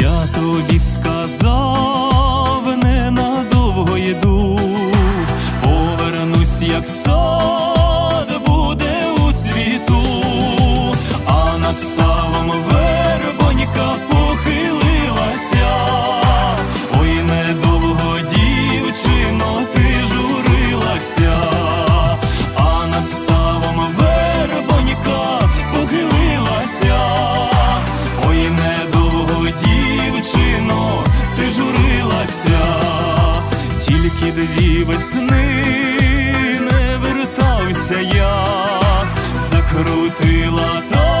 Я тобі сказав, ненадовго йду, повернусь, як сад ті дві весни не вертався я, закрутила то.